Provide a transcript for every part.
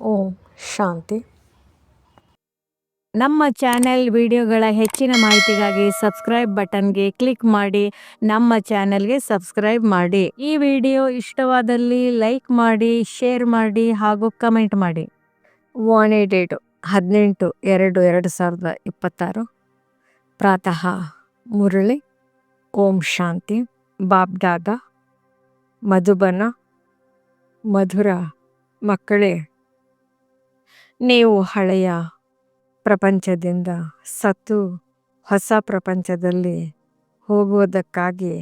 ಓಂ ಶಾಂತಿ. ನಮ್ಮ ಚಾನೆಲ್ ವಿಡಿಯೋಗಳ ಹೆಚ್ಚಿನ ಮಾಹಿತಿಗಾಗಿ ಸಬ್ಸ್ಕ್ರೈಬ್ ಬಟನ್ಗೆ ಕ್ಲಿಕ್ ಮಾಡಿ ನಮ್ಮ ಚಾನೆಲ್ಗೆ ಸಬ್ಸ್ಕ್ರೈಬ್ ಮಾಡಿ. ಈ ವಿಡಿಯೋ ಇಷ್ಟವಾದಲ್ಲಿ ಲೈಕ್ ಮಾಡಿ ಶೇರ್ ಮಾಡಿ ಹಾಗೂ ಕಮೆಂಟ್ ಮಾಡಿ. ಒನ್ ಏಟ್ ಏಟು ಹದಿನೆಂಟು ಎರಡು ಎರಡು ಸಾವಿರದ ಇಪ್ಪತ್ತಾರು. ಪ್ರಾತಃ ಮುರಳಿ ಓಂ ಶಾಂತಿ ಬಾಬ್ದಾದ ಮಧುಬನ ಮಧುರ ಮಕ್ಕಳೇ. ನೀವು ಹಳೆಯ ಪ್ರಪಂಚದಿಂದ ಸತ್ತು ಹೊಸ ಪ್ರಪಂಚದಲ್ಲಿ ಹೋಗುವುದಕ್ಕಾಗಿ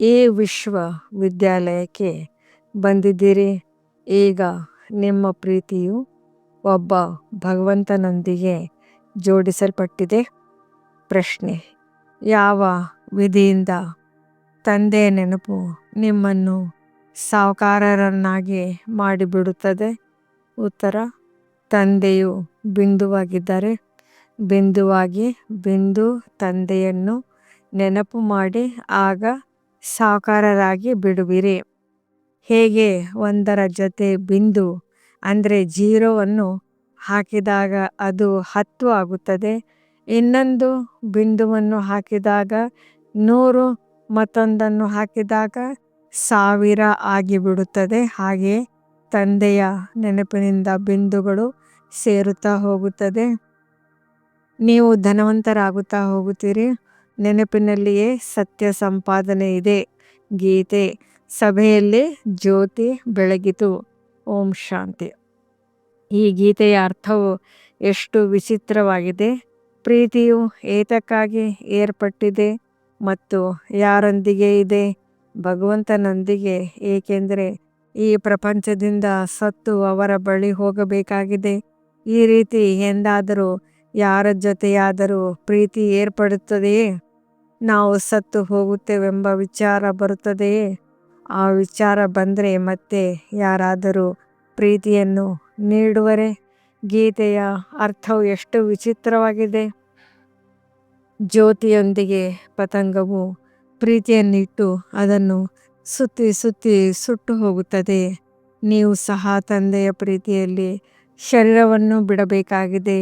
ಈ ವಿಶ್ವವಿದ್ಯಾಲಯಕ್ಕೆ ಬಂದಿದ್ದೀರಿ. ಈಗ ನಿಮ್ಮ ಪ್ರೀತಿಯು ಒಬ್ಬ ಭಗವಂತನೊಂದಿಗೆ ಜೋಡಿಸಲ್ಪಟ್ಟಿದೆ. ಪ್ರಶ್ನೆ, ಯಾವ ವಿಧಿಯಿಂದ ತಂದೆಯ ನೆನಪು ನಿಮ್ಮನ್ನು ಸಾವುಕಾರರನ್ನಾಗಿ ಮಾಡಿಬಿಡುತ್ತದೆ? ಉತ್ತರ ತಂದೆಯು ಬಿಂದುವಾಗಿದ್ದಾರೆ ಬಿಂದುವಾಗಿ ಬಿಂದು ತಂದೆಯನ್ನು ನೆನಪು ಮಾಡಿ ಆಗ ಸಾಕಾರರಾಗಿ ಬಿಡುವಿರಿ. ಹೇಗೆ ಒಂದರ ಜೊತೆ ಬಿಂದು ಅಂದರೆ ಜೀರೋವನ್ನು ಹಾಕಿದಾಗ ಅದು ಹತ್ತು ಆಗುತ್ತದೆ? ಇನ್ನೊಂದು ಬಿಂದುವನ್ನು ಹಾಕಿದಾಗ ನೂರು, ಮತ್ತೊಂದನ್ನು ಹಾಕಿದಾಗ ಸಾವಿರ ಆಗಿಬಿಡುತ್ತದೆ. ಹಾಗೆ ತಂದೆಯ ನೆನಪಿನಿಂದ ಬಿಂದುಗಳು ಸೇರುತ್ತಾ ಹೋಗುತ್ತದೆ. ನೀವು ಧನವಂತರಾಗುತ್ತಾ ಹೋಗುತ್ತೀರಿ. ನೆನಪಿನಲ್ಲಿಯೇ ಸತ್ಯ ಸಂಪಾದನೆ ಇದೆ. ಗೀತೆ ಸಭೆಯಲ್ಲಿ ಜ್ಯೋತಿ ಬೆಳಗಿತು. ಓಂ ಶಾಂತಿ. ಈ ಗೀತೆಯ ಅರ್ಥವು ಎಷ್ಟು ವಿಚಿತ್ರವಾಗಿದೆ. ಪ್ರೀತಿಯು ಏತಕ್ಕಾಗಿ ಏರ್ಪಟ್ಟಿದೆ ಮತ್ತು ಯಾರೊಂದಿಗೆ ಇದೆ. ಭಗವಂತನೊಂದಿಗೆ ಏಕೆಂದರೆ ಈ ಪ್ರಪಂಚದಿಂದ ಸತ್ತು ಅವರ ಬಳಿ ಹೋಗಬೇಕಾಗಿದೆ. ಈ ರೀತಿ ಎಂದಾದರೂ ಯಾರ ಜೊತೆಯಾದರೂ ಪ್ರೀತಿ ಏರ್ಪಡುತ್ತದೆಯೇ? ನಾವು ಸತ್ತು ಹೋಗುತ್ತೇವೆಂಬ ವಿಚಾರ ಬರುತ್ತದೆಯೇ? ಆ ವಿಚಾರ ಬಂದರೆ ಮತ್ತೆ ಯಾರಾದರೂ ಪ್ರೀತಿಯನ್ನು ನೀಡುವರೆ? ಗೀತೆಯ ಅರ್ಥವು ಎಷ್ಟು ವಿಚಿತ್ರವಾಗಿದೆ. ಜ್ಯೋತಿಯೊಂದಿಗೆ ಪತಂಗವು ಪ್ರೀತಿಯನ್ನಿಟ್ಟು ಅದನ್ನು ಸುತ್ತಿ ಸುತ್ತಿ ಸುಟ್ಟು ಹೋಗುತ್ತದೆ. ನೀವು ಸಹ ತಂದೆಯ ಪ್ರೀತಿಯಲ್ಲಿ ಶರೀರವನ್ನು ಬಿಡಬೇಕಾಗಿದೆ.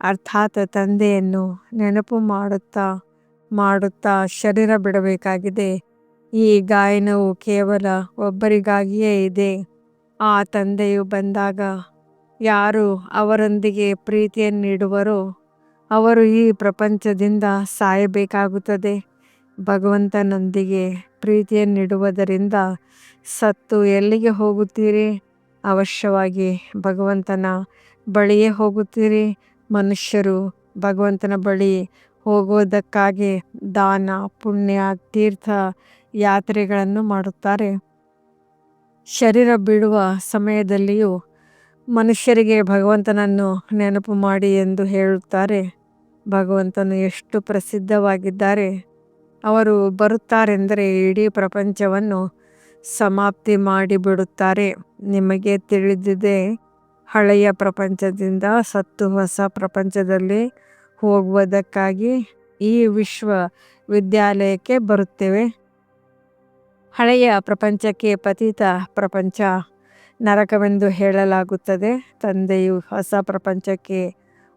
ಅರ್ಥಾತ್ ತಂದೆಯನ್ನು ನೆನಪು ಮಾಡುತ್ತಾ ಮಾಡುತ್ತಾ ಶರೀರ ಬಿಡಬೇಕಾಗಿದೆ. ಈ ಗಾಯನವು ಕೇವಲ ಒಬ್ಬರಿಗಾಗಿಯೇ ಇದೆ. ಆ ತಂದೆಯು ಬಂದಾಗ ಯಾರು ಅವರೊಂದಿಗೆ ಪ್ರೀತಿಯನ್ನು ನೀಡುವರೋ, ಅವರು ಈ ಪ್ರಪಂಚದಿಂದ ಸಾಯಬೇಕಾಗುತ್ತದೆ. ಭಗವಂತನೊಂದಿಗೆ ಪ್ರೀತಿಯನ್ನಿಡುವುದರಿಂದ ಸತ್ತು ಎಲ್ಲಿಗೆ ಹೋಗುತ್ತೀರಿ? ಅವಶ್ಯವಾಗಿ ಭಗವಂತನ ಬಳಿಯೇ ಹೋಗುತ್ತೀರಿ. ಮನುಷ್ಯರು ಭಗವಂತನ ಬಳಿ ಹೋಗೋದಕ್ಕಾಗಿ ದಾನ, ಪುಣ್ಯ, ತೀರ್ಥ ಯಾತ್ರೆಗಳನ್ನು ಮಾಡುತ್ತಾರೆ. ಶರೀರ ಬಿಡುವ ಸಮಯದಲ್ಲಿಯೂ ಮನುಷ್ಯರಿಗೆ ಭಗವಂತನನ್ನು ನೆನಪು ಮಾಡಿ ಎಂದು ಹೇಳುತ್ತಾರೆ. ಭಗವಂತನು ಎಷ್ಟು ಪ್ರಸಿದ್ಧವಾಗಿದ್ದಾರೆ. ಅವರು ಬರುತ್ತಾರೆಂದರೆ ಇಡೀ ಪ್ರಪಂಚವನ್ನು ಸಮಾಪ್ತಿ ಮಾಡಿಬಿಡುತ್ತಾರೆ. ನಿಮಗೆ ತಿಳಿದಿದೆ, ಹಳೆಯ ಪ್ರಪಂಚದಿಂದ ಸತ್ತು ಹೊಸ ಪ್ರಪಂಚದಲ್ಲಿ ಹೋಗುವುದಕ್ಕಾಗಿ ಈ ವಿಶ್ವ ವಿದ್ಯಾಲಯಕ್ಕೆ ಬರುತ್ತೇವೆ. ಹಳೆಯ ಪ್ರಪಂಚಕ್ಕೆ ಪತಿತ ಪ್ರಪಂಚ ನರಕವೆಂದು ಹೇಳಲಾಗುತ್ತದೆ. ತಂದೆಯು ಹೊಸ ಪ್ರಪಂಚಕ್ಕೆ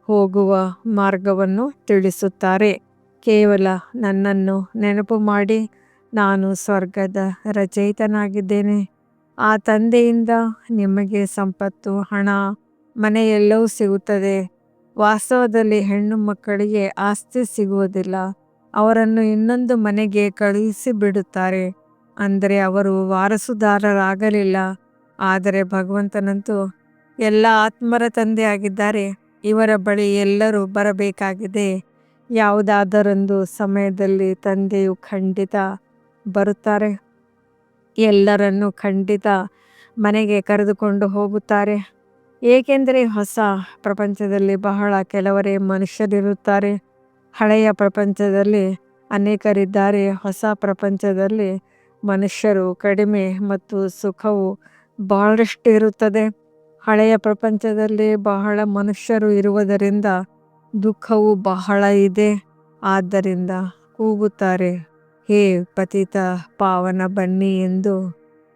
ಹೋಗುವ ಮಾರ್ಗವನ್ನು ತಿಳಿಸುತ್ತಾರೆ. ಕೇವಲ ನನ್ನನ್ನು ನೆನಪು ಮಾಡಿ ನಾನು ಸ್ವರ್ಗದ ರಚಯಿತನಾಗಿದ್ದೇನೆ. ಆ ತಂದೆಯಿಂದ ನಿಮಗೆ ಸಂಪತ್ತು, ಹಣ, ಮನೆ ಎಲ್ಲವೂ ಸಿಗುತ್ತದೆ. ವಾಸ್ತವದಲ್ಲಿ ಹೆಣ್ಣು ಮಕ್ಕಳಿಗೆ ಆಸ್ತಿ ಸಿಗುವುದಿಲ್ಲ. ಅವರನ್ನು ಇನ್ನೊಂದು ಮನೆಗೆ ಕಳುಹಿಸಿ ಬಿಡುತ್ತಾರೆ. ಅಂದರೆ ಅವರು ವಾರಸುದಾರರಾಗಲಿಲ್ಲ. ಆದರೆ ಭಗವಂತನಂತೂ ಎಲ್ಲ ಆತ್ಮರ ತಂದೆ ಆಗಿದ್ದಾರೆ. ಇವರ ಬಳಿ ಎಲ್ಲರೂ ಬರಬೇಕಾಗಿದೆ. ಯಾವುದಾದರೊಂದು ಸಮಯದಲ್ಲಿ ತಂದೆಯು ಖಂಡಿತ ಬರುತ್ತಾರೆ. ಎಲ್ಲರನ್ನು ಖಂಡಿತ ಮನೆಗೆ ಕರೆದುಕೊಂಡು ಹೋಗುತ್ತಾರೆ. ಏಕೆಂದರೆ ಹೊಸ ಪ್ರಪಂಚದಲ್ಲಿ ಬಹಳ ಕೆಲವರೇ ಮನುಷ್ಯರಿರುತ್ತಾರೆ. ಹಳೆಯ ಪ್ರಪಂಚದಲ್ಲಿ ಅನೇಕರಿದ್ದಾರೆ. ಹೊಸ ಪ್ರಪಂಚದಲ್ಲಿ ಮನುಷ್ಯರು ಕಡಿಮೆ ಮತ್ತು ಸುಖವು ಬಹಳಷ್ಟು ಇರುತ್ತದೆ. ಹಳೆಯ ಪ್ರಪಂಚದಲ್ಲಿ ಬಹಳ ಮನುಷ್ಯರು ಇರುವುದರಿಂದ ದುಃಖವು ಬಹಳ ಇದೆ. ಆದ್ದರಿಂದ ಕೂಗುತ್ತಾರೆ. ಹೇ ಪತಿತ ಪಾವನ ಬನ್ನಿ ಎಂದು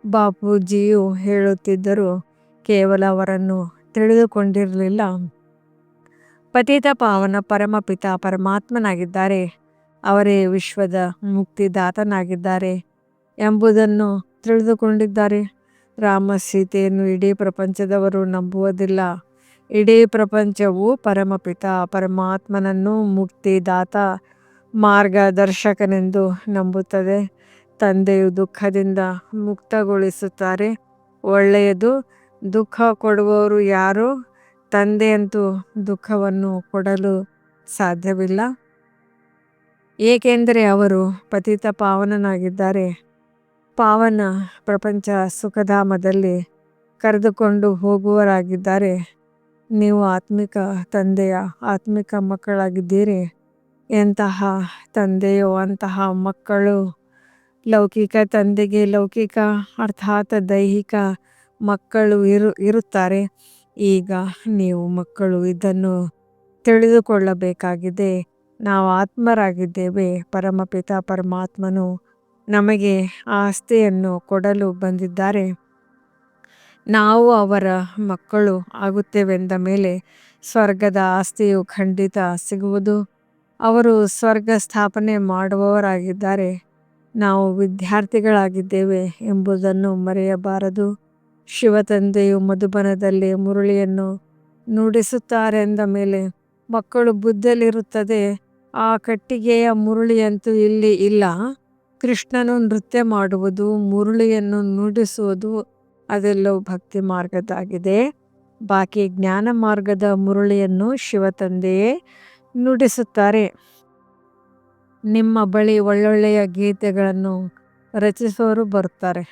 ಬಾಪೂಜಿಯು ಹೇಳುತ್ತಿದ್ದರು ಕೇವಲ ಅವರನ್ನು ತಿಳಿದುಕೊಂಡಿರಲಿಲ್ಲ. ಪತಿತ ಪಾವನ ಪರಮಪಿತ ಪರಮಾತ್ಮನಾಗಿದ್ದಾರೆ. ಅವರೇ ವಿಶ್ವದ ಮುಕ್ತಿದಾತನಾಗಿದ್ದಾರೆ ಎಂಬುದನ್ನು ತಿಳಿದುಕೊಂಡಿದ್ದಾರೆ. ರಾಮ ಸೀತೆಯನ್ನು ಇಡೀ ಪ್ರಪಂಚದವರು ನಂಬುವುದಿಲ್ಲ. ಇಡೀ ಪ್ರಪಂಚವು ಪರಮಪಿತ ಪರಮಾತ್ಮನನ್ನು ಮುಕ್ತಿದಾತ ಮಾರ್ಗದರ್ಶಕನೆಂದು ನಂಬುತ್ತದೆ. ತಂದೆಯು ದುಃಖದಿಂದ ಮುಕ್ತಗೊಳಿಸುತ್ತಾರೆ. ಒಳ್ಳೆಯದು ದುಃಖ ಕೊಡುವವರು ಯಾರು? ತಂದೆಯಂತೂ ದುಃಖವನ್ನು ಕೊಡಲು ಸಾಧ್ಯವಿಲ್ಲ. ಏಕೆಂದರೆ ಅವರು ಪತಿತ ಪಾವನನಾಗಿದ್ದಾರೆ. ಪಾವನ ಪ್ರಪಂಚ ಸುಖಧಾಮದಲ್ಲಿ ಕರೆದುಕೊಂಡು ಹೋಗುವರಾಗಿದ್ದಾರೆ ನೀವು ಆತ್ಮಿಕ ತಂದೆಯ ಆತ್ಮಿಕ ಮಕ್ಕಳಾಗಿದ್ದೀರಿ. ಎಂತಹ ತಂದೆಯೋ, ಅಂತಹ ಮಕ್ಕಳು, ಲೌಕಿಕ ತಂದೆಗೆ ಲೌಕಿಕ, ಅರ್ಥಾತ್ ದೈಹಿಕ ಮಕ್ಕಳು ಇರು, ಇರುತ್ತಾರೆ. ಈಗ ನೀವು ಮಕ್ಕಳು ಇದನ್ನು ತಿಳಿದುಕೊಳ್ಳಬೇಕಾಗಿದೆ. ನಾವು ಆತ್ಮರಾಗಿದ್ದೇವೆ. ಪರಮಪಿತ ಪರಮಾತ್ಮನು ನಮಗೆ ಆಸ್ತಿಯನ್ನು ಕೊಡಲು ಬಂದಿದ್ದಾರೆ. ನಾವು ಅವರ ಮಕ್ಕಳು ಆಗುತ್ತೇವೆಂದ ಮೇಲೆ ಸ್ವರ್ಗದ ಆಸ್ತಿಯು ಖಂಡಿತ ಸಿಗುವುದು. ಅವರು ಸ್ವರ್ಗ ಸ್ಥಾಪನೆ ಮಾಡುವವರಾಗಿದ್ದಾರೆ. ನಾವು ವಿದ್ಯಾರ್ಥಿಗಳಾಗಿದ್ದೇವೆ ಎಂಬುದನ್ನು ಮರೆಯಬಾರದು. ಶಿವತಂದೆಯು ಮಧುಬನದಲ್ಲಿ ಮುರುಳಿಯನ್ನು ನುಡಿಸುತ್ತಾರೆ ಎಂದ ಮೇಲೆ ಮಕ್ಕಳು ಬುದ್ಧಲಿರುತ್ತದೆ. ಆ ಕಟ್ಟಿಗೆಯ ಮುರುಳಿಯಂತೂ ಇಲ್ಲಿ ಇಲ್ಲ. ಕೃಷ್ಣನು ನೃತ್ಯ ಮಾಡುವುದು, ಮುರುಳಿಯನ್ನು ನುಡಿಸುವುದು ಅದೆಲ್ಲವೂ ಭಕ್ತಿ ಮಾರ್ಗದಾಗಿದೆ ಬಾಕಿ ಜ್ಞಾನ ಮಾರ್ಗದ ಮುರುಳಿಯನ್ನು ಶಿವತಂದೆಯೇ ನುಡಿಸುತ್ತಾರೆ. ನಿಮ್ಮ ಬಳಿ ಒಳ್ಳೊಳ್ಳೆಯ ಗೀತೆಗಳನ್ನು ರಚಿಸುವವರು ಬರುತ್ತಾರೆ.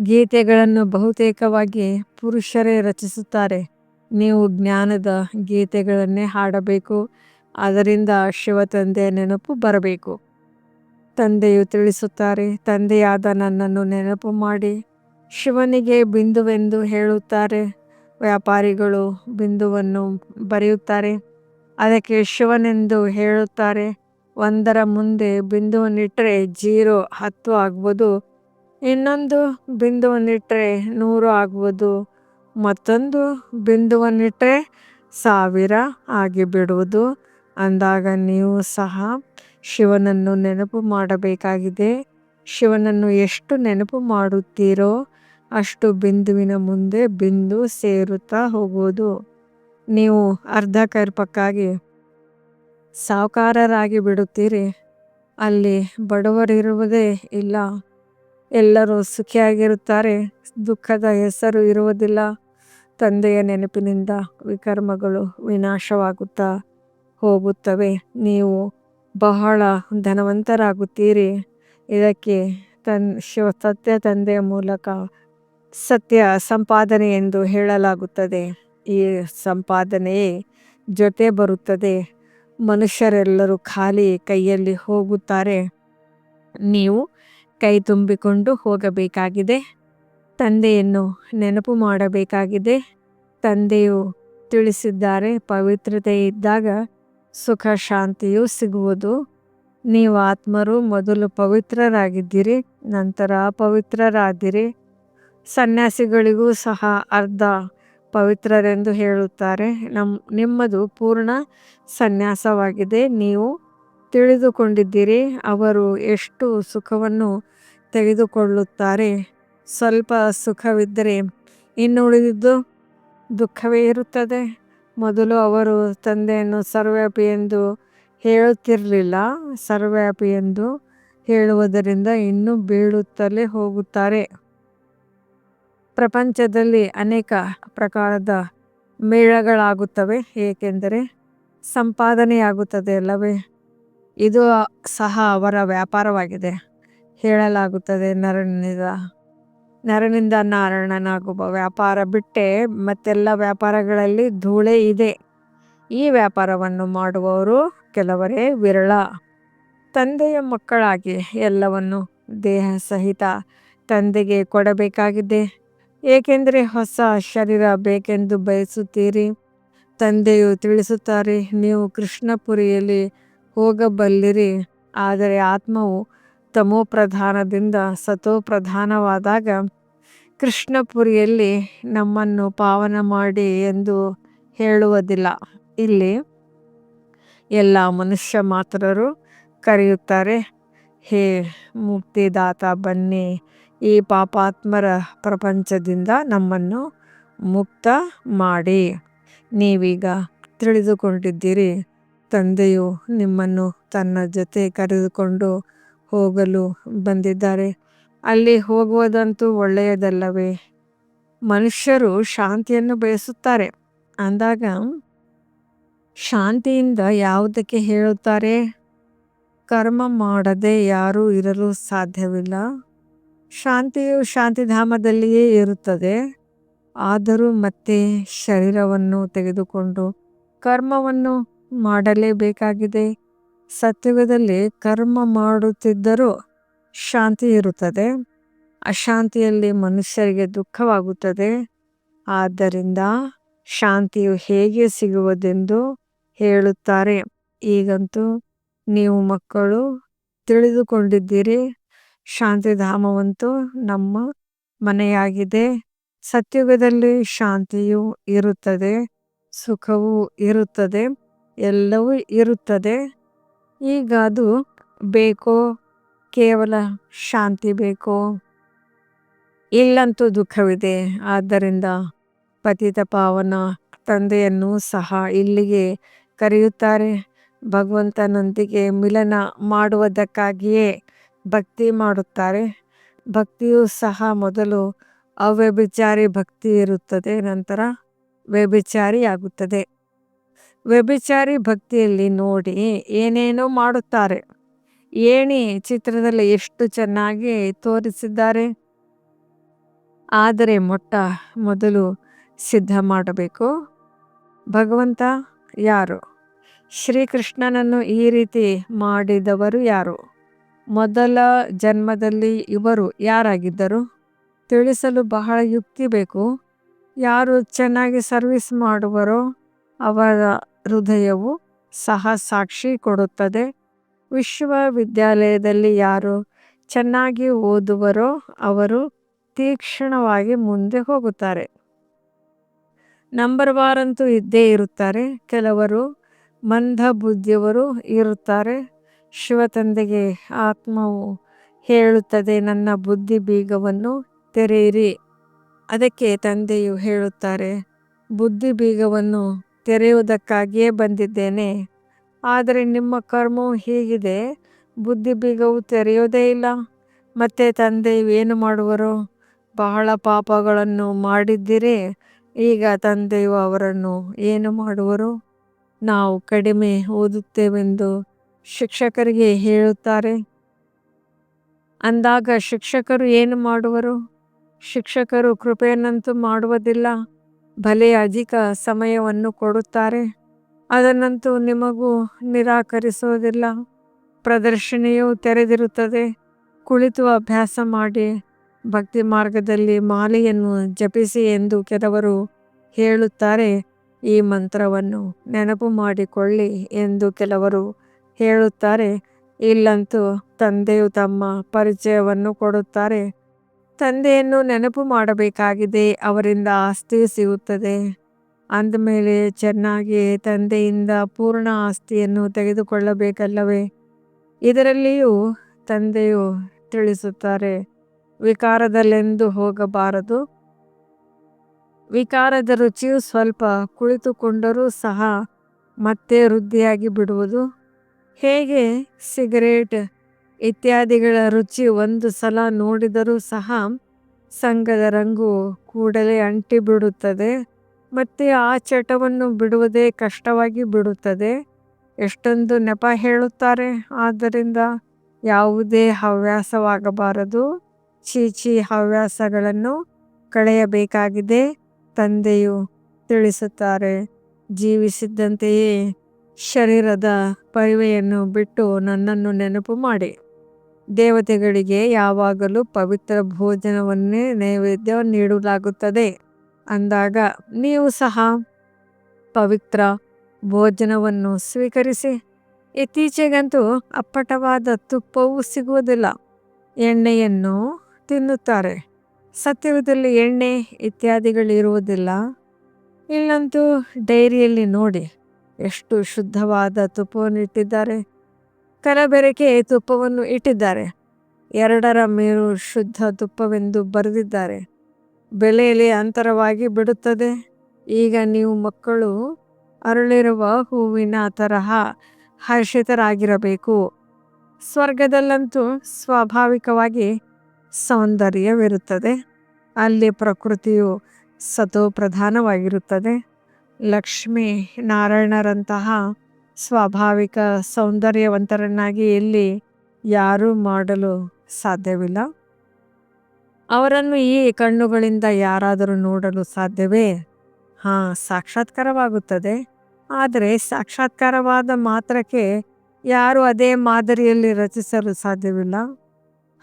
ಗೀತೆಗಳನ್ನು ಬಹುತೇಕವಾಗಿ ಪುರುಷರೇ ರಚಿಸುತ್ತಾರೆ. ನೀವು ಜ್ಞಾನದ ಗೀತೆಗಳನ್ನೇ ಹಾಡಬೇಕು, ಅದರಿಂದ ಶಿವತಂದೆಯ ನೆನಪು ಬರಬೇಕು. ತಂದೆಯು ತಿಳಿಸುತ್ತಾರೆ, ತಂದೆಯಾದ ನನ್ನನ್ನು ನೆನಪು ಮಾಡಿ. ಶಿವನಿಗೆ ಬಿಂದುವೆಂದು ಹೇಳುತ್ತಾರೆ, ವ್ಯಾಪಾರಿಗಳು ಬಿಂದುವನ್ನು ಬರೆಯುತ್ತಾರೆ. ಅದಕ್ಕೆ ಶಿವನೆಂದು ಹೇಳುತ್ತಾರೆ. ಒಂದರ ಮುಂದೆ ಬಿಂದುವನ್ನಿಟ್ಟರೆ ಜೀರೋ ಹತ್ತು ಆಗ್ಬೋದು. ಇನ್ನೊಂದು ಬಿಂದುವನ್ನಿಟ್ಟರೆ ನೂರು ಆಗ್ಬೋದು. ಮತ್ತೊಂದು ಬಿಂದುವನ್ನಿಟ್ಟರೆ ಸಾವಿರ ಆಗಿ ಬಿಡುವುದು ಅಂದಾಗ ನೀವು ಸಹ ಶಿವನನ್ನು ನೆನಪು ಮಾಡಬೇಕಾಗಿದೆ. ಶಿವನನ್ನು ಎಷ್ಟು ನೆನಪು ಮಾಡುತ್ತೀರೋ ಅಷ್ಟು ಬಿಂದುವಿನ ಮುಂದೆ ಬಿಂದು ಸೇರುತ್ತಾ ಹೋಗುವುದು ನೀವು ಅರ್ಧ ಕೈರ್ಪಕ್ಕಾಗಿ ಸಾಹುಕಾರರಾಗಿ ಬಿಡುತ್ತೀರಿ. ಅಲ್ಲಿ ಬಡವರಿರುವುದೇ ಇಲ್ಲ. ಎಲ್ಲರೂ ಸುಖಿಯಾಗಿರುತ್ತಾರೆ. ದುಃಖದ ಹೆಸರು ಇರುವುದಿಲ್ಲ. ತಂದೆಯ ನೆನಪಿನಿಂದ ವಿಕರ್ಮಗಳು ವಿನಾಶವಾಗುತ್ತಾ ಹೋಗುತ್ತವೆ. ನೀವು ಬಹಳ ಧನವಂತರಾಗುತ್ತೀರಿ. ಇದಕ್ಕೆ ತನ್ ಶಿವ ಸತ್ಯ ತಂದೆಯ ಮೂಲಕ ಸತ್ಯ ಸಂಪಾದನೆ ಎಂದು ಹೇಳಲಾಗುತ್ತದೆ. ಈ ಸಂಪಾದನೆಯೇ ಜೊತೆ ಬರುತ್ತದೆ. ಮನುಷ್ಯರೆಲ್ಲರೂ ಖಾಲಿ ಕೈಯಲ್ಲಿ ಹೋಗುತ್ತಾರೆ. ನೀವು ಕೈ ತುಂಬಿಕೊಂಡು ಹೋಗಬೇಕಾಗಿದೆ. ತಂದೆಯನ್ನು ನೆನಪು ಮಾಡಬೇಕಾಗಿದೆ. ತಂದೆಯು ತಿಳಿಸಿದ್ದಾರೆ, ಪವಿತ್ರತೆ ಇದ್ದಾಗ ಸುಖ ಶಾಂತಿಯು ಸಿಗುವುದು. ನೀವು ಆತ್ಮರು, ಮೊದಲು ಪವಿತ್ರರಾಗಿದ್ದೀರಿ, ನಂತರ ಅಪವಿತ್ರರಾದಿರಿ. ಸನ್ಯಾಸಿಗಳಿಗೂ ಸಹ ಅರ್ಧ ಪವಿತ್ರರೆಂದು ಹೇಳುತ್ತಾರೆ. ನಮ್, ನಿಮ್ಮದು ಪೂರ್ಣ ಸನ್ಯಾಸವಾಗಿದೆ. ನೀವು ತಿಳಿದುಕೊಂಡಿದ್ದೀರಿ. ಅವರು ಎಷ್ಟು ಸುಖವನ್ನು ತೆಗೆದುಕೊಳ್ಳುತ್ತಾರೆ. ಸ್ವಲ್ಪ ಸುಖವಿದ್ದರೆ ಇನ್ನು ಉಳಿದಿದ್ದು ದುಃಖವೇ ಇರುತ್ತದೆ. ಮೊದಲು ಅವರು ತಂದೆಯನ್ನು ಸರ್ವ್ಯಾಪಿ ಎಂದು ಹೇಳುತ್ತಿರಲಿಲ್ಲ. ಸರ್ವ್ಯಾಪಿ ಎಂದು ಹೇಳುವುದರಿಂದ ಇನ್ನೂ ಬೀಳುತ್ತಲೇ ಹೋಗುತ್ತಾರೆ. ಪ್ರಪಂಚದಲ್ಲಿ ಅನೇಕ ಪ್ರಕಾರದ ಮೇಳಗಳಾಗುತ್ತವೆ. ಏಕೆಂದರೆ ಸಂಪಾದನೆಯಾಗುತ್ತದೆ ಅಲ್ಲವೇ? ಇದು ಸಹ ಅವರ ವ್ಯಾಪಾರವಾಗಿದೆ. ಹೇಳಲಾಗುತ್ತದೆ, ನರನಿಂದ ನರನಿಂದ ನಾರಾಯಣನಾಗುವ ವ್ಯಾಪಾರ ಬಿಟ್ಟೆ ಮತ್ತೆಲ್ಲ ವ್ಯಾಪಾರಗಳಲ್ಲಿ ಧೂಳೆ ಇದೆ. ಈ ವ್ಯಾಪಾರವನ್ನು ಮಾಡುವವರು ಕೆಲವರೇ ವಿರಳ. ತಂದೆಯ ಮಕ್ಕಳಾಗಿ ಎಲ್ಲವನ್ನು ದೇಹ ಸಹಿತ ತಂದೆಗೆ ಕೊಡಬೇಕಾಗಿದೆ. ಏಕೆಂದರೆ ಹೊಸ ಶರೀರ ಬೇಕೆಂದು ಬಯಸುತ್ತೀರಿ. ತಂದೆಯು ತಿಳಿಸುತ್ತಾರೆ, ನೀವು ಕೃಷ್ಣಪುರಿಯಲ್ಲಿ ಹೋಗಬಲ್ಲಿರಿ. ಆದರೆ ಆತ್ಮವು ತಮೋ ಪ್ರಧಾನದಿಂದ ಸತೋ ಪ್ರಧಾನವಾದಾಗ ಕೃಷ್ಣಪುರಿಯಲ್ಲಿ ನಮ್ಮನ್ನು ಪಾವನ ಮಾಡಿ ಎಂದು ಹೇಳುವುದಿಲ್ಲ. ಇಲ್ಲಿ ಎಲ್ಲ ಮನುಷ್ಯ ಮಾತ್ರರು ಕರೆಯುತ್ತಾರೆ, ಹೇ ಮುಕ್ತಿದಾತ ಬನ್ನಿ ಈ ಪಾಪಾತ್ಮರ ಪ್ರಪಂಚದಿಂದ ನಮ್ಮನ್ನು ಮುಕ್ತ ಮಾಡಿ. ನೀವೀಗ ತಿಳಿದುಕೊಂಡಿದ್ದೀರಿ, ತಂದೆಯು ನಿಮ್ಮನ್ನು ತನ್ನ ಜೊತೆ ಕರೆದುಕೊಂಡು ಹೋಗಲು ಬಂದಿದ್ದಾರೆ. ಅಲ್ಲಿ ಹೋಗುವುದಂತೂ ಒಳ್ಳೆಯದಲ್ಲವೇ? ಮನುಷ್ಯರು ಶಾಂತಿಯನ್ನು ಬಯಸುತ್ತಾರೆ. ಅಂದಾಗ ಶಾಂತಿಯಿಂದ ಯಾವುದಕ್ಕೆ ಹೇಳುತ್ತಾರೆ? ಕರ್ಮ ಮಾಡದೆ ಯಾರೂ ಇರಲು ಸಾಧ್ಯವಿಲ್ಲ. ಶಾಂತಿಯು ಶಾಂತಿಧಾಮದಲ್ಲಿಯೇ ಇರುತ್ತದೆ. ಆದರೂ ಮತ್ತೆ ಶರೀರವನ್ನು ತೆಗೆದುಕೊಂಡು ಕರ್ಮವನ್ನು ಮಾಡಲೇಬೇಕಾಗಿದೆ. ಸತ್ಯುಗದಲ್ಲಿ ಕರ್ಮ ಮಾಡುತ್ತಿದ್ದರೂ ಶಾಂತಿ ಇರುತ್ತದೆ. ಅಶಾಂತಿಯಲ್ಲಿ ಮನುಷ್ಯರಿಗೆ ದುಃಖವಾಗುತ್ತದೆ. ಆದ್ದರಿಂದ ಶಾಂತಿಯು ಹೇಗೆ ಸಿಗುವುದೆಂದು ಹೇಳುತ್ತಾರೆ. ಈಗಂತೂ ನೀವು ಮಕ್ಕಳು ತಿಳಿದುಕೊಂಡಿದ್ದೀರಿ. ಶಾಂತಿಧಾಮವಂತೂ ನಮ್ಮ ಮನೆಯಾಗಿದೆ. ಸತ್ಯುಗದಲ್ಲಿ ಶಾಂತಿಯು ಇರುತ್ತದೆ, ಸುಖವೂ ಇರುತ್ತದೆ, ಎಲ್ಲವೂ ಇರುತ್ತದೆ. ಈಗ ಅದು ಬೇಕೋ, ಕೇವಲ ಶಾಂತಿ ಬೇಕೋ? ಇಲ್ಲಂತೂ ದುಃಖವಿದೆ. ಆದ್ದರಿಂದ ಪತಿತ ಪಾವನ ತಂದೆಯನ್ನು ಸಹ ಇಲ್ಲಿಗೆ ಕರೆಯುತ್ತಾರೆ. ಭಗವಂತನೊಂದಿಗೆ ಮಿಲನ ಮಾಡುವುದಕ್ಕಾಗಿಯೇ ಭಕ್ತಿ ಮಾಡುತ್ತಾರೆ. ಭಕ್ತಿಯು ಸಹ ಮೊದಲು ಅವ್ಯಭಿಚಾರಿ ಭಕ್ತಿ ಇರುತ್ತದೆ, ನಂತರ ವ್ಯಭಿಚಾರಿ ಆಗುತ್ತದೆ. ವ್ಯಭಿಚಾರಿ ಭಕ್ತಿಯಲ್ಲಿ ನೋಡಿ ಏನೇನೋ ಮಾಡುತ್ತಾರೆ. ಏಣಿ ಚಿತ್ರದಲ್ಲಿ ಎಷ್ಟು ಚೆನ್ನಾಗಿ ತೋರಿಸಿದ್ದಾರೆ. ಆದರೆ ಮೊಟ್ಟ ಮೊದಲು ಸಿದ್ಧ ಮಾಡಬೇಕು. ಭಗವಂತ ಯಾರು? ಶ್ರೀಕೃಷ್ಣನನ್ನು ಈ ರೀತಿ ಮಾಡಿದವರು ಯಾರು? ಮೊದಲ ಜನ್ಮದಲ್ಲಿ ಇವರು ಯಾರಾಗಿದ್ದರು? ತಿಳಿಸಲು ಬಹಳ ಯುಕ್ತಿ ಬೇಕು. ಯಾರು ಚೆನ್ನಾಗಿ ಸರ್ವಿಸ್ ಮಾಡುವರೋ ಅವರ ಹೃದಯವು ಸಹ ಸಾಕ್ಷಿ ಕೊಡುತ್ತದೆ. ವಿಶ್ವವಿದ್ಯಾಲಯದಲ್ಲಿ ಯಾರು ಚೆನ್ನಾಗಿ ಓದುವರೋ ಅವರು ತೀಕ್ಷ್ಣವಾಗಿ ಮುಂದೆ ಹೋಗುತ್ತಾರೆ. ನಂಬರ್ ವಾರಂತೂ ಇದ್ದೇ ಇರುತ್ತಾರೆ. ಕೆಲವರು ಮಂದ ಬುದ್ಧಿಯವರು ಇರುತ್ತಾರೆ. ಶಿವತಂದೆಗೆ ಆತ್ಮವು ಹೇಳುತ್ತದೆ, ನನ್ನ ಬುದ್ಧಿ ಬೀಗವನ್ನು ತೆರೆಯಿರಿ. ಅದಕ್ಕೆ ತಂದೆಯು ಹೇಳುತ್ತಾರೆ, ಬುದ್ಧಿ ಬೀಗವನ್ನು ತೆರೆಯುವುದಕ್ಕಾಗಿಯೇ ಬಂದಿದ್ದೇನೆ, ಆದರೆ ನಿಮ್ಮ ಕರ್ಮವು ಹೀಗಿದೆ, ಬುದ್ಧಿ ಬೀಗವು ತೆರೆಯೋದೇ ಇಲ್ಲ. ಮತ್ತು ತಂದೆಯು ಏನು ಮಾಡುವರು? ಬಹಳ ಪಾಪಗಳನ್ನು ಮಾಡಿದ್ದೀರಿ, ಈಗ ತಂದೆಯು ಅವರನ್ನು ಏನು ಮಾಡುವರು? ನಾವು ಕಡಿಮೆ ಓದುತ್ತೇವೆಂದು ಶಿಕ್ಷಕರಿಗೆ ಹೇಳುತ್ತಾರೆ. ಅಂದಾಗ ಶಿಕ್ಷಕರು ಏನು ಮಾಡುವರು? ಶಿಕ್ಷಕರು ಕೃಪೆಯನ್ನಂತೂ ಮಾಡುವುದಿಲ್ಲ, ಭಲೆ ಅಧಿಕ ಸಮಯವನ್ನು ಕೊಡುತ್ತಾರೆ. ಅದನ್ನಂತೂ ನಿಮಗೂ ನಿರಾಕರಿಸುವುದಿಲ್ಲ. ಪ್ರದರ್ಶನೆಯು ತೆರೆದಿರುತ್ತದೆ. ಕುಳಿತು ಅಭ್ಯಾಸ ಮಾಡಿ, ಭಕ್ತಿ ಮಾರ್ಗದಲ್ಲಿ ಮಾಲೆಯನ್ನು ಜಪಿಸಿ ಎಂದು ಕೆಲವರು ಹೇಳುತ್ತಾರೆ. ಈ ಮಂತ್ರವನ್ನು ನೆನಪು ಮಾಡಿಕೊಳ್ಳಿ ಎಂದು ಕೆಲವರು ಹೇಳುತ್ತಾರೆ. ಇಲ್ಲಂತೂ ತಂದೆಯು ತಮ್ಮ ಪರಿಚಯವನ್ನು ಕೊಡುತ್ತಾರೆ. ತಂದೆಯನ್ನು ನೆನಪು ಮಾಡಬೇಕಾಗಿದೆ, ಅವರಿಂದ ಆಸ್ತಿ ಸಿಗುತ್ತದೆ. ಅಂದಮೇಲೆ ಚೆನ್ನಾಗಿ ತಂದೆಯಿಂದ ಪೂರ್ಣ ಆಸ್ತಿಯನ್ನು ತೆಗೆದುಕೊಳ್ಳಬೇಕಲ್ಲವೇ? ಇದರಲ್ಲಿಯೂ ತಂದೆಯು ತಿಳಿಸುತ್ತಾರೆ, ವಿಕಾರದಲ್ಲೆಂದು ಹೋಗಬಾರದು. ವಿಕಾರದ ರುಚಿಯು ಸ್ವಲ್ಪ ಕುಳಿತುಕೊಂಡರೂ ಸಹ ಮತ್ತೆ ವೃದ್ಧಿಯಾಗಿ ಬಿಡುವುದು. ಹೇಗೆ ಸಿಗರೇಟ್ ಇತ್ಯಾದಿಗಳ ರುಚಿ ಒಂದು ಸಲ ನೋಡಿದರೂ ಸಹ ಸಂಘದ ರಂಗು ಕೂಡಲೇ ಅಂಟಿ ಬಿಡುತ್ತದೆ ಮತ್ತು ಆ ಚಟವನ್ನು ಬಿಡುವುದೇ ಕಷ್ಟವಾಗಿ ಬಿಡುತ್ತದೆ. ಎಷ್ಟೊಂದು ನೆಪ ಹೇಳುತ್ತಾರೆ. ಆದ್ದರಿಂದ ಯಾವುದೇ ಹವ್ಯಾಸವಾಗಬಾರದು. ಚೀಚಿ ಹವ್ಯಾಸಗಳನ್ನು ಕಳೆಯಬೇಕಾಗಿದೆ, ತಂದೆಯು ತಿಳಿಸುತ್ತಾರೆ. ಜೀವಿಸಿದ್ದಂತೆಯೇ ಶರೀರದ ಪರಿವೆಯನ್ನು ಬಿಟ್ಟು ನನ್ನನ್ನು ನೆನಪು ಮಾಡಿ. ದೇವತೆಗಳಿಗೆ ಯಾವಾಗಲೂ ಪವಿತ್ರ ಭೋಜನವನ್ನೇ ನೈವೇದ್ಯ ನೀಡಲಾಗುತ್ತದೆ. ಅಂದಾಗ ನೀವು ಸಹ ಪವಿತ್ರ ಭೋಜನವನ್ನು ಸ್ವೀಕರಿಸಿ. ಇತ್ತೀಚೆಗಂತೂ ಅಪ್ಪಟವಾದ ತುಪ್ಪವೂ ಸಿಗುವುದಿಲ್ಲ. ಎಣ್ಣೆಯನ್ನು ತಿನ್ನುತ್ತಾರೆ. ಸತ್ಯದಲ್ಲಿ ಎಣ್ಣೆ ಇತ್ಯಾದಿಗಳಿರುವುದಿಲ್ಲ. ಇಲ್ಲಂತೂ ಡೈರಿಯಲ್ಲಿ ನೋಡಿ. ಎಷ್ಟು ಶುದ್ಧವಾದ ತುಪ್ಪವನ್ನು ಇಟ್ಟಿದ್ದಾರೆ. ಕಲಬೆರಕೆ ತುಪ್ಪವನ್ನು ಇಟ್ಟಿದ್ದಾರೆ. ಎರಡರ ಮೇಲೂ ಶುದ್ಧ ತುಪ್ಪವೆಂದು ಬರೆದಿದ್ದಾರೆ. ಬೆಲೆಯಲ್ಲಿ ಅಂತರವಾಗಿ ಬಿಡುತ್ತದೆ. ಈಗ ನೀವು ಮಕ್ಕಳು ಅರಳಿರುವ ಹೂವಿನ ತರಹ ಹರ್ಷಿತರಾಗಿರಬೇಕು. ಸ್ವರ್ಗದಲ್ಲಂತೂ ಸ್ವಾಭಾವಿಕವಾಗಿ ಸೌಂದರ್ಯವಿರುತ್ತದೆ. ಅಲ್ಲಿ ಪ್ರಕೃತಿಯು ಸತೋ ಪ್ರಧಾನವಾಗಿರುತ್ತದೆ ಲಕ್ಷ್ಮೀ ನಾರಾಯಣರಂತಹ ಸ್ವಾಭಾವಿಕ ಸೌಂದರ್ಯವಂತರನ್ನಾಗಿ ಇಲ್ಲಿ ಯಾರೂ ಮಾಡಲು ಸಾಧ್ಯವಿಲ್ಲ. ಅವರನ್ನು ಈ ಕಣ್ಣುಗಳಿಂದ ಯಾರಾದರೂ ನೋಡಲು ಸಾಧ್ಯವೇ? ಹಾಂ, ಸಾಕ್ಷಾತ್ಕಾರವಾಗುತ್ತದೆ. ಆದರೆ ಸಾಕ್ಷಾತ್ಕಾರವಾದ ಮಾತ್ರಕ್ಕೆ ಯಾರು ಅದೇ ಮಾದರಿಯಲ್ಲಿ ರಚಿಸಲು ಸಾಧ್ಯವಿಲ್ಲ.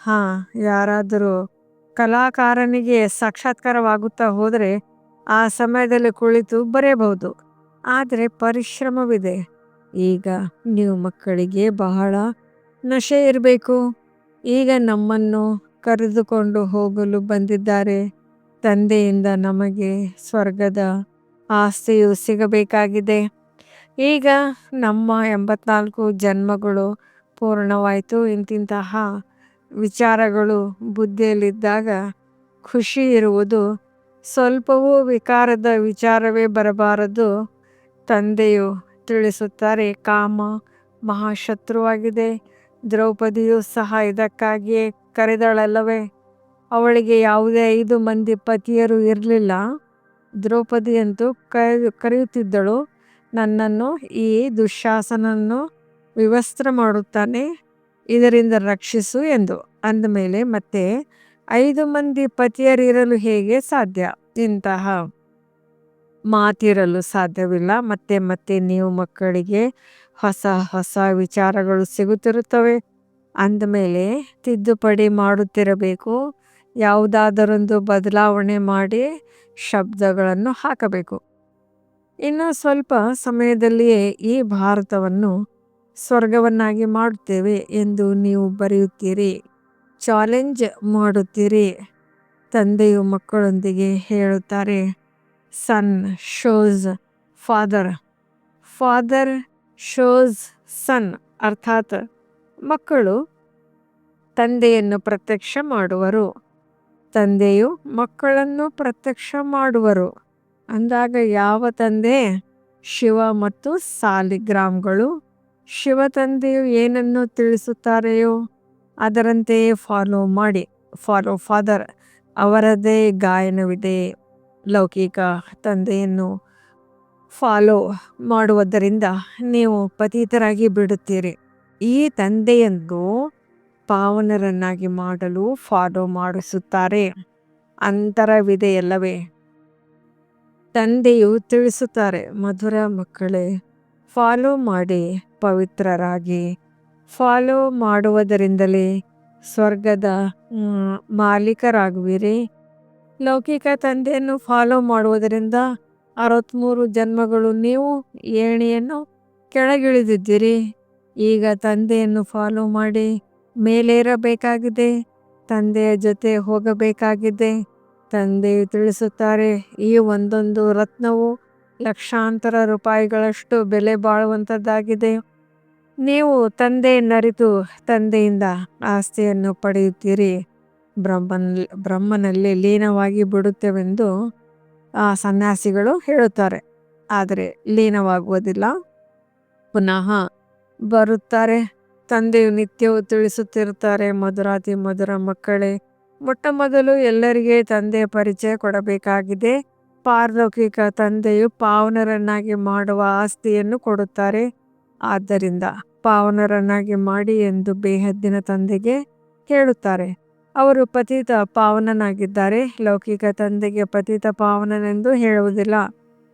ಹಾಂ, ಯಾರಾದರೂ ಕಲಾಕಾರನಿಗೆ ಸಾಕ್ಷಾತ್ಕಾರವಾಗುತ್ತಾ ಹೋದರೆ ಆ ಸಮಯದಲ್ಲಿ ಕುಳಿತು ಬರೆಯಬಹುದು. ಆದರೆ ಪರಿಶ್ರಮವಿದೆ. ಈಗ ನೀವು ಮಕ್ಕಳಿಗೆ ಬಹಳ ನಶೆ ಇರಬೇಕು. ಈಗ ನಮ್ಮನ್ನು ಕರೆದುಕೊಂಡು ಹೋಗಲು ಬಂದಿದ್ದಾರೆ. ತಂದೆಯಿಂದ ನಮಗೆ ಸ್ವರ್ಗದ ಆಸ್ತಿಯು ಸಿಗಬೇಕಾಗಿದೆ. ಈಗ ನಮ್ಮ ಎಂಬತ್ನಾಲ್ಕು ಜನ್ಮಗಳು ಪೂರ್ಣವಾಯಿತು. ಇಂತಿಂತಹ ವಿಚಾರಗಳು ಬುದ್ಧಿಯಲ್ಲಿದ್ದಾಗ ಖುಷಿ ಇರುವುದು ಸ್ವಲ್ಪವೂ ವಿಕಾರದ ವಿಚಾರವೇ ಬರಬಾರದು, ತಂದೆಯು ತಿಳಿಸುತ್ತಾರೆ, ಕಾಮ ಮಹಾಶತ್ರುವಾಗಿದೆ, ದ್ರೌಪದಿಯು ಸಹ ಇದಕ್ಕಾಗಿಯೇ ಕರೆದಳಲ್ಲವೇ? ಅವಳಿಗೆ ಯಾವುದೇ ಐದು ಮಂದಿ ಪತಿಯರು ಇರಲಿಲ್ಲ. ದ್ರೌಪದಿಯಂತೂ ಕರೆ ಕರೆಯುತ್ತಿದ್ದಳು, ನನ್ನನ್ನು ಈ ದುಶ್ಯಾಸನನ್ನು ವಿವಸ್ತ್ರ ಮಾಡುತ್ತಾನೆ, ಇದರಿಂದ ರಕ್ಷಿಸು ಎಂದು ಅಂದಮೇಲೆ ಮತ್ತೆ ಐದು ಮಂದಿ ಪತಿಯರಿರಲು ಹೇಗೆ ಸಾಧ್ಯ? ಇಂತಹ ಮಾತಿರಲು ಸಾಧ್ಯವಿಲ್ಲ. ಮತ್ತೆ ಮತ್ತೆ ನೀವು ಮಕ್ಕಳಿಗೆ ಹೊಸ ಹೊಸ ವಿಚಾರಗಳು ಸಿಗುತ್ತಿರುತ್ತವೆ. ಅಂದಮೇಲೆ ತಿದ್ದುಪಡಿ ಮಾಡುತ್ತಿರಬೇಕು. ಯಾವುದಾದರೊಂದು ಬದಲಾವಣೆ ಮಾಡಿ ಶಬ್ದಗಳನ್ನು ಹಾಕಬೇಕು. ಇನ್ನು ಸ್ವಲ್ಪ ಸಮಯದಲ್ಲಿಯೇ ಈ ಭಾರತವನ್ನು ಸ್ವರ್ಗವನ್ನಾಗಿ ಮಾಡುತ್ತೇವೆ ಎಂದು ನೀವು ಬರೆಯುತ್ತೀರಿ. ಚಾಲೆಂಜ್ ಮಾಡುತ್ತೀರಿ? ತಂದೆಯು ಮಕ್ಕಳೊಂದಿಗೆ ಹೇಳುತ್ತಾರೆ, son shows father. Father shows son ಅರ್ಥಾತ್ ಮಕ್ಕಳು ತಂದೆಯನ್ನು ಪ್ರತ್ಯಕ್ಷ ಮಾಡುವರು. ತಂದೆಯು ಮಕ್ಕಳನ್ನು ಪ್ರತ್ಯಕ್ಷ ಮಾಡುವರು. ಅಂದಾಗ ಯಾವ ತಂದೆ? ಶಿವ ಮತ್ತು ಸಾಲಿಗ್ರಾಮ್ಗಳು. ಶಿವ ತಂದೆಯು ಏನನ್ನು ತಿಳಿಸುತ್ತಾರೆಯೋ? ಅದರಂತೆಯೇ ಫಾಲೋ ಮಾಡಿ ಫಾಲೋ ಫಾದರ್ ಅವರದೇ ಗಾಯನವಿದೆ, ಲೌಕಿಕ ತಂದೆಯನ್ನು ಫಾಲೋ ಮಾಡುವುದರಿಂದ ನೀವು ಪತೀತರಾಗಿ ಬಿಡುತ್ತೀರಿ. ಈ ತಂದೆಯನ್ನು ಪಾವನರನ್ನಾಗಿ ಮಾಡಲು ಫಾಲೋ ಮಾಡಿಸುತ್ತಾರೆ. ಅಂತರವಿದೆಯಲ್ಲವೇ ತಂದೆಯು ತಿಳಿಸುತ್ತಾರೆ, ಮಧುರ ಮಕ್ಕಳೇ ಫಾಲೋ ಮಾಡಿ ಪವಿತ್ರರಾಗಿ ಫಾಲೋ ಮಾಡುವುದರಿಂದಲೇ ಸ್ವರ್ಗದ ಮಾಲೀಕರಾಗುವಿರಿ. ಲೌಕಿಕ ತಂದೆಯನ್ನು ಫಾಲೋ ಮಾಡುವುದರಿಂದ ಅರವತ್ತ್ಮೂರು ಜನ್ಮಗಳು ನೀವು ಏಣಿಯನ್ನು ಕೆಳಗಿಳಿದಿದ್ದೀರಿ. ಈಗ ತಂದೆಯನ್ನು ಫಾಲೋ ಮಾಡಿ ಮೇಲೇರಬೇಕಾಗಿದೆ, ತಂದೆಯ ಜೊತೆ ಹೋಗಬೇಕಾಗಿದೆ. ತಂದೆಯು ತಿಳಿಸುತ್ತಾರೆ, ಈ ಒಂದೊಂದು ರತ್ನವು ಲಕ್ಷಾಂತರ ರೂಪಾಯಿಗಳಷ್ಟು ಬೆಲೆ ಬಾಳುವಂಥದ್ದಾಗಿದೆ ನೀವು ತಂದೆಯನ್ನರಿತು ತಂದೆಯಿಂದ ಆಸ್ತಿಯನ್ನು ಪಡೆಯುತ್ತೀರಿ. ಬ್ರಹ್ಮನ್, ಬ್ರಹ್ಮನಲ್ಲಿ ಲೀನವಾಗಿ ಬಿಡುತ್ತೇವೆಂದು ಆ ಸನ್ಯಾಸಿಗಳು ಹೇಳುತ್ತಾರೆ. ಆದರೆ ಲೀನವಾಗುವುದಿಲ್ಲ. ಪುನಃ ಬರುತ್ತಾರೆ. ತಂದೆಯು ನಿತ್ಯವೂ ತಿಳಿಸುತ್ತಿರುತ್ತಾರೆ, ಮಧುರಾತಿ ಮಧುರ ಮಕ್ಕಳೇ ಮೊಟ್ಟ ಮೊದಲು ಎಲ್ಲರಿಗೆ ತಂದೆಯ ಪರಿಚಯ ಕೊಡಬೇಕಾಗಿದೆ. ಪಾರಲೌಕಿಕ ತಂದೆಯು ಪಾವನರನ್ನಾಗಿ ಮಾಡುವ ಆಸ್ತಿಯನ್ನು ಕೊಡುತ್ತಾರೆ. ಆದ್ದರಿಂದ ಪಾವನರನ್ನಾಗಿ ಮಾಡಿ ಎಂದು ಬೇಹದ್ದಿನ ತಂದೆಗೆ ಹೇಳುತ್ತಾರೆ. ಅವರು ಪತಿತ ಪಾವನನಾಗಿದ್ದಾರೆ. ಲೌಕಿಕ ತಂದೆಗೆ ಪತಿತ ಪಾವನನೆಂದು ಹೇಳುವುದಿಲ್ಲ.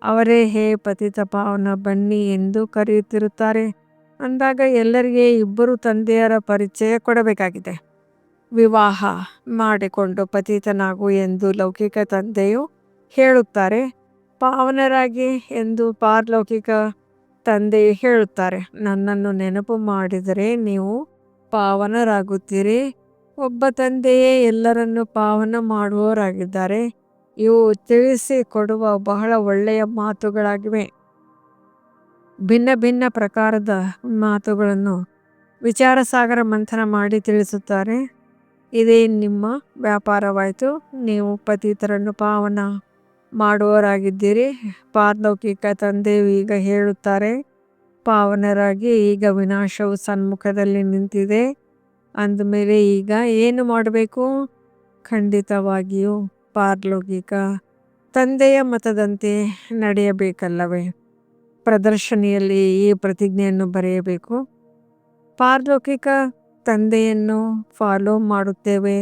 ಅವರೇ, ಹೇ ಪತಿತ ಪಾವನ, ಬನ್ನಿ ಎಂದು ಕರೆಯುತ್ತಿರುತ್ತಾರೆ. ಅಂದಾಗ ಎಲ್ಲರಿಗೆ ಇಬ್ಬರು ತಂದೆಯರ ಪರಿಚಯ ಕೊಡಬೇಕಾಗಿದೆ. ವಿವಾಹ ಮಾಡಿಕೊಂಡು ಪತಿತನಾಗು ಎಂದು ಲೌಕಿಕ ತಂದೆಯು ಹೇಳುತ್ತಾರೆ. ಪಾವನರಾಗಿ ಎಂದು ಪಾರಲೌಕಿಕ ತಂದೆಯು ಹೇಳುತ್ತಾರೆ, ನನ್ನನ್ನು ನೆನಪು ಮಾಡಿದರೆ ನೀವು ಪಾವನರಾಗುತ್ತೀರಿ. ಒಬ್ಬ ತಂದೆಯೇ ಎಲ್ಲರನ್ನು ಪಾವನ ಮಾಡುವವರಾಗಿದ್ದಾರೆ. ಇವು ತಿಳಿಸಿ ಕೊಡುವ ಬಹಳ ಒಳ್ಳೆಯ ಮಾತುಗಳಾಗಿವೆ. ಭಿನ್ನ ಭಿನ್ನ ಪ್ರಕಾರದ ಮಾತುಗಳನ್ನು ವಿಚಾರ ಸಾಗರ ಮಂಥನ ಮಾಡಿ ತಿಳಿಸುತ್ತಾರೆ. ಇದೇ ನಿಮ್ಮ ವ್ಯಾಪಾರವಾಯಿತು, ನೀವು ಪತಿತರನ್ನು ಪಾವನ ಮಾಡುವವರಾಗಿದ್ದೀರಿ. ಪಾರಲೌಕಿಕ ತಂದೆಯು ಈಗ ಹೇಳುತ್ತಾರೆ, ಪಾವನರಾಗಿ ಈಗ ವಿನಾಶವು ಸನ್ಮುಖದಲ್ಲಿ ನಿಂತಿದೆ. ಅಂದಮೇಲೆ ಈಗ ಏನು ಮಾಡಬೇಕು? ಖಂಡಿತವಾಗಿಯೂ ಪಾರಲೌಕಿಕ ತಂದೆಯ ಮತದಂತೆ ನಡೆಯಬೇಕಲ್ಲವೇ? ಪ್ರದರ್ಶನಿಯಲ್ಲಿ ಈ ಪ್ರತಿಜ್ಞೆಯನ್ನು ಬರೆಯಬೇಕು. ಪಾರಲೌಕಿಕ ತಂದೆಯನ್ನು ಫಾಲೋ ಮಾಡುತ್ತೇವೆ.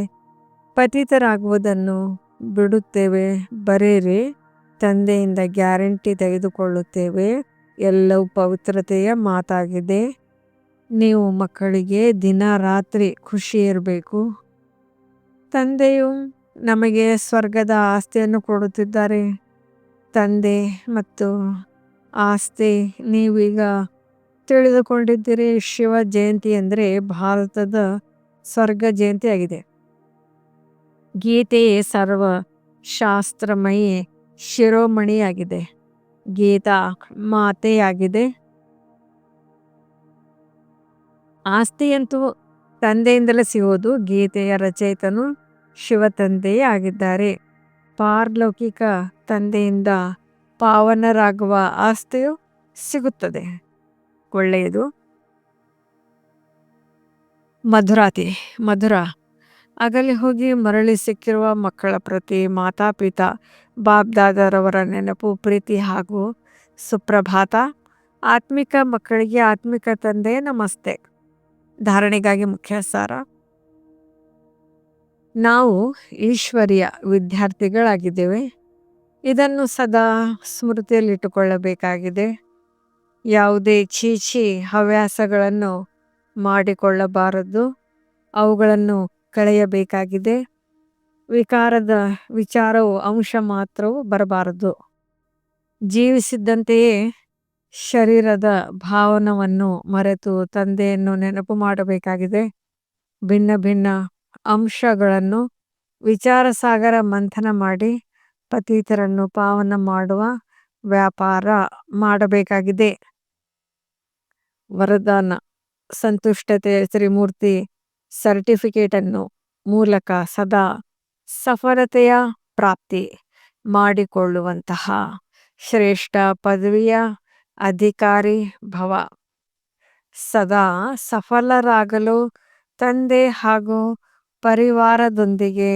ಪತಿತರಾಗುವುದನ್ನು ಬಿಡುತ್ತೇವೆ, ಬರೆಯಿರಿ. ತಂದೆಯಿಂದ ಗ್ಯಾರಂಟಿ ತೆಗೆದುಕೊಳ್ಳುತ್ತೇವೆ. ಎಲ್ಲವೂ ಪವಿತ್ರತೆಯ ಮಾತಾಗಿದೆ. ನೀವು ಮಕ್ಕಳಿಗೆ ದಿನ ರಾತ್ರಿ ಖುಷಿ ಇರಬೇಕು. ತಂದೆಯು ನಮಗೆ ಸ್ವರ್ಗದ ಆಸ್ತಿಯನ್ನು ಕೊಡುತ್ತಿದ್ದಾರೆ. ತಂದೆ ಮತ್ತು ಆಸ್ತಿ, ನೀವೀಗ ತಿಳಿದುಕೊಂಡಿದ್ದೀರಿ. ಶಿವ ಜಯಂತಿ ಅಂದರೆ ಭಾರತದ ಸ್ವರ್ಗ ಜಯಂತಿ ಆಗಿದೆ ಗೀತೆಯೇ ಸರ್ವ ಶಾಸ್ತ್ರಮಯಿ ಶಿರೋಮಣಿಯಾಗಿದೆ. ಗೀತಾ ಮಾತೆಯಾಗಿದೆ. ಆಸ್ತಿಯಂತೂ ತಂದೆಯಿಂದಲೇ ಸಿಗೋದು ಗೀತೆಯ ರಚಯಿತನು ಶಿವ ತಂದೆಯೇ ಆಗಿದ್ದಾರೆ. ಪಾರ್ಲೌಕಿಕ ತಂದೆಯಿಂದ ಪಾವನರಾಗುವ ಆಸ್ತಿಯು ಸಿಗುತ್ತದೆ. ಒಳ್ಳೆಯದು. ಮಧುರಾತಿ, ಮಧುರ. ಅಗಲಿ ಹೋಗಿ ಮರಳಿ ಸಿಕ್ಕಿರುವ ಮಕ್ಕಳ ಪ್ರತಿ ಮಾತಾಪಿತ ಬಾಬ್ ದಾದರವರ ನೆನಪು, ಪ್ರೀತಿ ಹಾಗೂ ಸುಪ್ರಭಾತ. ಆತ್ಮಿಕ ಮಕ್ಕಳಿಗೆ ಆತ್ಮಿಕ ತಂದೆ ನಮಸ್ತೆ. ಧಾರಣೆಗಾಗಿ ಮುಖ್ಯ ಸಾರ ನಾವು ಈಶ್ವರಿಯ ವಿದ್ಯಾರ್ಥಿಗಳಾಗಿದ್ದೇವೆ. ಇದನ್ನು ಸದಾ ಸ್ಮೃತಿಯಲ್ಲಿಟ್ಟುಕೊಳ್ಳಬೇಕಾಗಿದೆ. ಯಾವುದೇ ಚೀಚಿ ಹವ್ಯಾಸಗಳನ್ನು ಮಾಡಿಕೊಳ್ಳಬಾರದು. ಅವುಗಳನ್ನು ಕಳೆಯಬೇಕಾಗಿದೆ. ವಿಕಾರದ ವಿಚಾರವು ಅಂಶ ಮಾತ್ರವು ಬರಬಾರದು. ಜೀವಿಸಿದ್ದಂತೆಯೇ ಶರೀರದ ಭಾವನವನ್ನು ಮರೆತು ತಂದೆಯನ್ನು ನೆನಪು ಮಾಡಬೇಕಾಗಿದೆ. ಭಿನ್ನ ಭಿನ್ನ ಅಂಶಗಳನ್ನು ವಿಚಾರ ಸಾಗರ ಮಂಥನ ಮಾಡಿ ಪತೀತರನ್ನು ಪಾವನ ಮಾಡುವ ವ್ಯಾಪಾರ ಮಾಡಬೇಕಾಗಿದೆ. ವರದಾನ ಸಂತುಷ್ಟತೆ, ತ್ರಿಮೂರ್ತಿ ಸರ್ಟಿಫಿಕೇಟನ್ನು ಮೂಲಕ ಸದಾ ಸಫಲತೆಯ ಪ್ರಾಪ್ತಿ ಮಾಡಿಕೊಳ್ಳುವಂತಹ ಶ್ರೇಷ್ಠ ಪದವಿಯ ಅಧಿಕಾರಿ ಭವ. ಸದಾ ಸಫಲರಾಗಲು ತಂದೆ ಹಾಗೂ ಪರಿವಾರದೊಂದಿಗೆ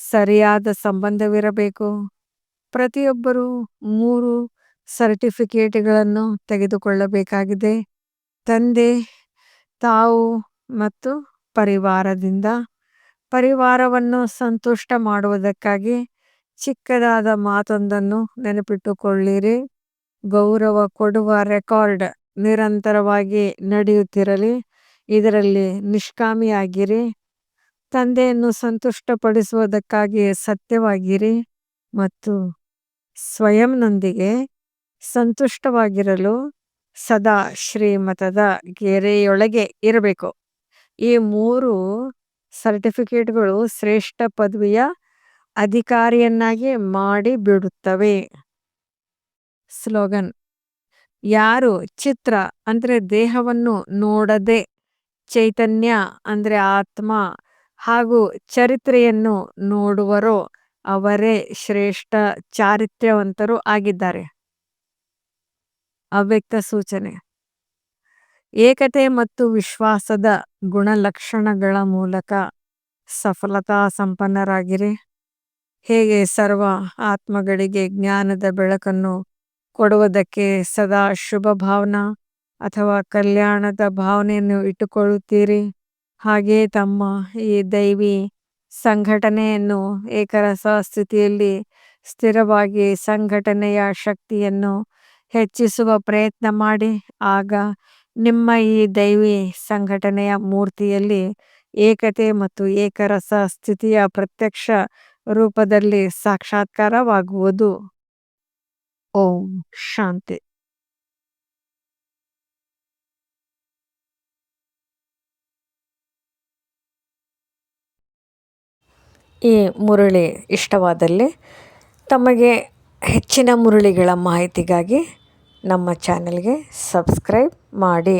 ಸರಿಯಾದ ಸಂಬಂಧವಿರಬೇಕು. ಪ್ರತಿಯೊಬ್ಬರೂ ಮೂರು ಸರ್ಟಿಫಿಕೇಟ್ಗಳನ್ನು ತೆಗೆದುಕೊಳ್ಳಬೇಕಾಗಿದೆ. ತಂದೆ, ತಾವು ಮತ್ತು ಪರಿವಾರದಿಂದ ಪರಿವಾರವನ್ನು ಸಂತುಷ್ಟ ಮಾಡುವುದಕ್ಕಾಗಿ ಚಿಕ್ಕದಾದ ಮಾತೊಂದನ್ನು ನೆನಪಿಟ್ಟುಕೊಳ್ಳಿರಿ. ಗೌರವ ಕೊಡುವ ರೆಕಾರ್ಡ್ ನಿರಂತರವಾಗಿ ನಡೆಯುತ್ತಿರಲಿ. ಇದರಲ್ಲಿ ನಿಷ್ಕಾಮಿಯಾಗಿರಿ. ತಂದೆಯನ್ನು ಸಂತುಷ್ಟಪಡಿಸುವುದಕ್ಕಾಗಿ ಸತ್ಯವಾಗಿರಿ ಮತ್ತು ಸ್ವಯಂನೊಂದಿಗೆ ಸಂತುಷ್ಟವಾಗಿರಲು ಸದಾ ಶ್ರೀಮತದ ಗೆರೆಯೊಳಗೆ ಇರಬೇಕು. ಈ ಮೂರು ಸರ್ಟಿಫಿಕೇಟ್ಗಳು ಶ್ರೇಷ್ಠ ಪದವಿಯ ಅಧಿಕಾರಿಯನ್ನಾಗಿ ಮಾಡಿ ಬಿಡುತ್ತವೆ. ಸ್ಲೋಗನ್, ಯಾರು ಚಿತ್ರ ಅಂದರೆ ದೇಹವನ್ನು ನೋಡದೆ ಚೈತನ್ಯ ಅಂದರೆ ಆತ್ಮ ಹಾಗೂ ಚರಿತ್ರೆಯನ್ನು ನೋಡುವರೋ ಅವರೇ ಶ್ರೇಷ್ಠ ಚಾರಿತ್ರ್ಯವಂತರು ಆಗಿದ್ದಾರೆ. ಅವ್ಯಕ್ತ ಸೂಚನೆ ಏಕತೆ ಮತ್ತು ವಿಶ್ವಾಸದ ಗುಣಲಕ್ಷಣಗಳ ಮೂಲಕ ಸಫಲತಾ ಸಂಪನ್ನರಾಗಿರಿ. ಹೇಗೆ ಸರ್ವ ಆತ್ಮಗಳಿಗೆ ಜ್ಞಾನದ ಬೆಳಕನ್ನು ಕೊಡುವುದಕ್ಕೆ ಸದಾ ಶುಭ ಭಾವನಾ ಅಥವಾ ಕಲ್ಯಾಣದ ಭಾವನೆಯನ್ನು ಇಟ್ಟುಕೊಳ್ಳುತ್ತೀರಿ? ಹಾಗೆ ತಮ್ಮ ಈ ದೈವಿ ಸಂಘಟನೆಯನ್ನು ಏಕರಸ ಸ್ಥಿತಿಯಲ್ಲಿ ಸ್ಥಿರವಾಗಿ ಸಂಘಟನೆಯ ಶಕ್ತಿಯನ್ನು ಹೆಚ್ಚಿಸುವ ಪ್ರಯತ್ನ ಮಾಡಿ. ಆಗ ನಿಮ್ಮ ಈ ದೈವಿ ಸಂಘಟನೆಯ ಮೂರ್ತಿಯಲ್ಲಿ ಏಕತೆ ಮತ್ತು ಏಕರಸ ಸ್ಥಿತಿಯ ಪ್ರತ್ಯಕ್ಷ ರೂಪದಲ್ಲಿ ಸಾಕ್ಷಾತ್ಕಾರವಾಗುವುದು. ಓಂ ಶಾಂತಿ. ಈ ಮುರಳಿ ಇಷ್ಟವಾದಲ್ಲಿ ತಮಗೆ ಹೆಚ್ಚಿನ ಮುರುಳಿಗಳ ಮಾಹಿತಿಗಾಗಿ ನಮ್ಮ ಚಾನಲ್ಗೆ ಸಬ್ಸ್ಕ್ರೈಬ್ ಮಾಡಿ.